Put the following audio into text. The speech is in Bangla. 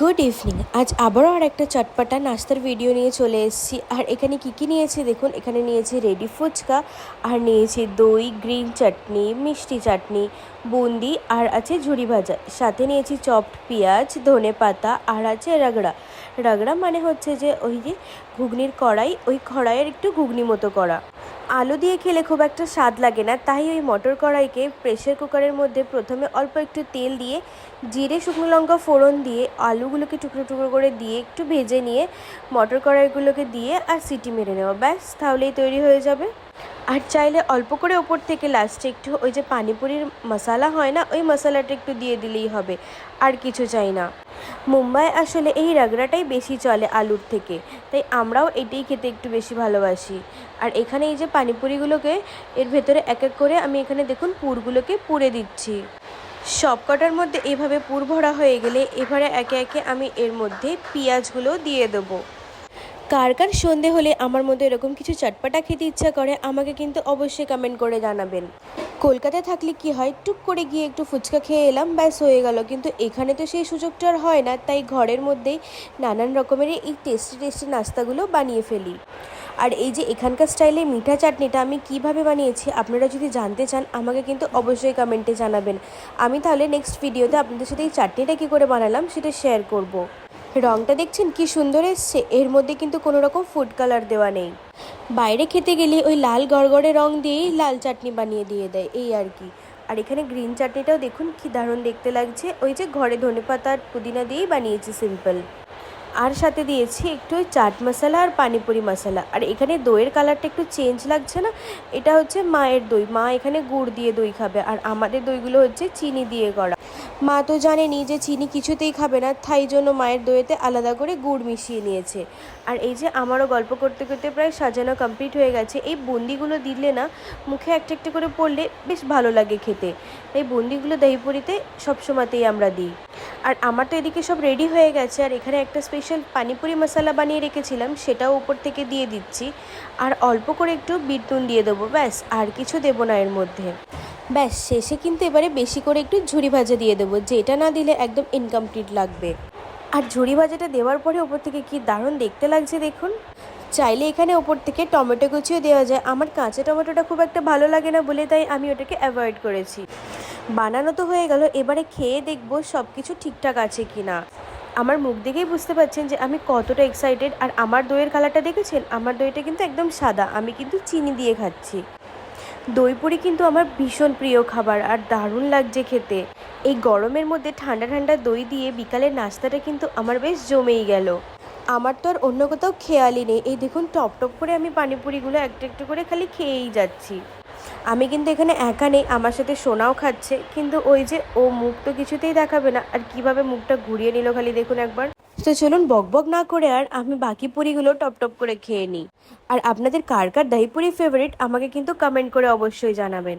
গুড ইভিনিং আজ আবারও আর একটা চটপাটা নাস্তার ভিডিও নিয়ে চলে এসেছি। আর এখানে কি কি নিয়েছি দেখুন? এখানে নিয়েছি রেডি ফুচকা, আর নিয়েছি দই গ্রিন চাটনি মিষ্টি চাটনি বুন্দি, আর আছে ঝুড়ি ভাজা। সাথে নিয়েছি চপড পেঁয়াজ, ধনে পাতা, আর আছে রাগড়া। রাগড়া মানে হচ্ছে যে ওই যে ঘুগনির কড়াই, ওই কড়াইয়ের একটু ঘুগনি মতো করা আলু দিয়ে খেলে খুব একটা স্বাদ লাগে না, তাই ওই মটর কড়াইকে প্রেশার কুকারের মধ্যে প্রথমে অল্প একটু তেল দিয়ে, জিরে শুকনো লঙ্কা ফোড়ন দিয়ে, আলুগুলোকে টুকরো টুকরো করে দিয়ে, একটু ভেজে নিয়ে মটর কড়াইগুলোকে দিয়ে আর সিটি মেরে নেওয়া ব্যাস, তাহলেই তৈরি হয়ে যাবে। আর চাইলে অল্প করে ওপর থেকে লাস্টে একটু ওই যে পানিপুরির মশালা হয় না, ওই মশালাটা একটু দিয়ে দিলেই হবে, আর কিছু চাই না। মুম্বাই আসলে এই রাগড়াটাই বেশি চলে আলুর থেকে, তাই আমরাও এটাই খেতে একটু বেশি ভালোবাসি। আর এখানে এই যে পানিপুরিগুলোকে, এর ভেতরে এক এক করে আমি এখানে দেখুন পুরগুলোকে পুরে দিচ্ছি। সব কটার মধ্যে এভাবে পুর ভরা হয়ে গেলে এবারে একে একে আমি এর মধ্যে পেঁয়াজগুলো দিয়ে দেবো। কার কার সন্ধে হলে আমার মধ্যে এরকম কিছু চটপাটা খেতে ইচ্ছা করে, আমাকে কিন্তু অবশ্যই কমেন্ট করে জানাবেন। কলকাতায় থাকলে কি হয়, টুক করে গিয়ে একটু ফুচকা খেয়ে এলাম, ব্যাস হয়ে গেল। কিন্তু এখানে তো সেই সুযোগটা আর হয় না, তাই ঘরের মধ্যেই নানান রকমের এই টেস্টি টেস্টি নাস্তাগুলো বানিয়ে ফেলি। আর এই যে এখানকার স্টাইলে মিঠা চাটনিটা আমি কীভাবে বানিয়েছি, আপনারা যদি জানতে চান, আমাকে কিন্তু অবশ্যই কমেন্টে জানাবেন। আমি তাহলে নেক্সট ভিডিওতে আপনাদের সাথে এই চাটনিটা কী করে বানালাম, সেটা শেয়ার করব। রঙটা দেখছেন কি সুন্দর এসছে। এর মধ্যে কিন্তু কোনো রকম ফুড কালার দেওয়া নেই। বাইরে খেতে গেলে ওই লাল গড়গড়ে রং দিয়েই লাল চাটনি বানিয়ে দিয়ে দেয়, এই আর কি। আর এখানে গ্রিন চাটনিটাও দেখুন কি দারুণ দেখতে লাগছে। ওই যে ঘরে ধনে পাতা আর পুদিনা দিয়েই বানিয়েছি সিম্পল আর সাথে দিয়েছি একটু ওই চাট মশলা আর পানিপুরি মশলা। আর এখানে দইয়ের কালারটা একটু চেঞ্জ লাগছে না? এটা হচ্ছে মায়ের দই। মা এখানে গুড় দিয়ে দই খাবে। আর আমাদের দইগুলো হচ্ছে চিনি দিয়ে করা। মা তো জানেনি যে চিনি কিছুতেই খাবে না, তাই জন্য মায়ের দইয়েতে আলাদা করে গুড় মিশিয়ে নিয়েছে। আর এই যে আমারও গল্প করতে করতে প্রায় সাজানো কমপ্লিট হয়ে গেছে, এই বুন্দিগুলো দিলে না মুখে একটা একটা করে পড়লে বেশ ভালো লাগে খেতে। তাই বুন্দিগুলো দহিপুরিতে সবসময়তেই আমরা দিই। আর আমার তো এদিকে সব রেডি হয়ে গেছে, আর এখানে একটা স্পেশাল পানিপুরি মশলা বানিয়ে রেখেছিলাম, সেটাও উপর থেকে দিয়ে দিচ্ছি। আর অল্প করে একটু বিটনুন দিয়ে দেবো, ব্যাস, আর কিছু দেবো না এর মধ্যে। ব্যাস, শেষে কিন্তু এবারে বেশি করে একটু ঝুড়ি ভাজা দিয়ে দেবো, যেটা না দিলে একদম ইনকমপ্লিট লাগবে। আর ঝুড়ি ভাজাটা দেওয়ার পরে ওপর থেকে কি দারুণ দেখতে লাগছে দেখুন। চাইলে এখানে ওপর থেকে টমেটো কুচিও দেওয়া যায়, আমার কাঁচা টমেটোটা খুব একটা ভালো লাগে না বলে তাই আমি ওটাকে অ্যাভয়েড করেছি। বানানো তো হয়ে গেল, এবারে খেয়ে দেখব সব কিছু ঠিকঠাক আছে কি না আমার মুখ দেখেই বুঝতে পারছেন যে আমি কতটা এক্সাইটেড আর আমার দইয়ের কালারটা দেখেছেন? আমার দইটা কিন্তু একদম সাদা, আমি কিন্তু চিনি দিয়ে খাচ্ছি। দই পুরি কিন্তু আমার ভীষণ প্রিয় খাবার আর দারুণ লাগছে খেতে। এই গরমের মধ্যে ঠান্ডা ঠান্ডা দই দিয়ে বিকালের নাস্তাটা কিন্তু আমার বেশ জমেই গেল। আমার তো আর অন্য কোথাও খেয়ালই নেই। এই দেখুন টপ টপ করে আমি পানিপুরিগুলো একটা একটু করে খালি খেয়েই যাচ্ছি। আমি কিন্তু এখানে একা নেই, আমার সাথে সোনাও খাচ্ছে। কিন্তু ওই যে ও মুখ তো কিছুতেই দেখাবে না। আর কীভাবে মুখটা ঘুরিয়ে নিল খালি দেখুন একবার। তো চলুন বকবক না করে আর আমি বাকি পুরিগুলো টপ টপ করে খেয়ে নিই। আর আপনাদের কার কার দহি পুরি ফেভারিট আমাকে কিন্তু কমেন্ট করে অবশ্যই জানাবেন।